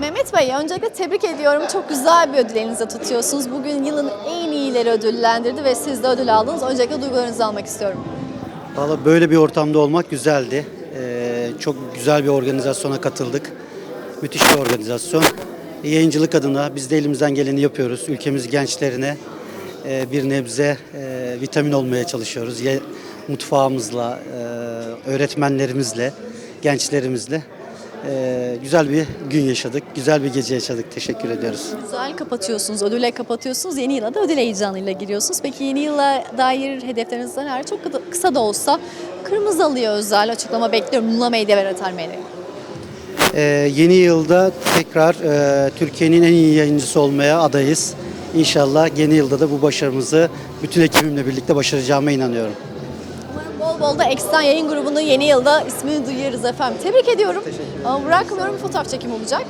Mehmet Bey, öncelikle tebrik ediyorum. Çok güzel bir ödül elinizde tutuyorsunuz. Bugün yılın en iyileri ödüllendirdi ve siz de ödül aldınız. Öncelikle duygularınızı almak istiyorum. Valla böyle bir ortamda olmak güzeldi. Ee, çok güzel bir organizasyona katıldık. Müthiş bir organizasyon. Yayıncılık adına biz de elimizden geleni yapıyoruz. Ülkemiz gençlerine e, bir nebze e, vitamin olmaya çalışıyoruz. Ye, mutfağımızla, e, öğretmenlerimizle, gençlerimizle e, güzel bir gün yaşadık. Güzel bir gece yaşadık. Teşekkür ediyoruz. Güzel kapatıyorsunuz, ödüle kapatıyorsunuz. Yeni yıla da ödül heyecanıyla giriyorsunuz. Peki yeni yıla dair hedefleriniz neler? Çok kısa- da olsa Kırmızı Alı'ya özel açıklama bekliyorum. Luna Medya ve Retal Medya. Ee, yeni yılda tekrar e, Türkiye'nin en iyi yayıncısı olmaya adayız. İnşallah yeni yılda da bu başarımızı bütün ekibimle birlikte başaracağıma inanıyorum. Da Eksen Yayın Grubu'nun yeni yılda ismini duyarız efendim. Tebrik ediyorum. Ama bırakmıyorum fotoğraf çekimi olacak.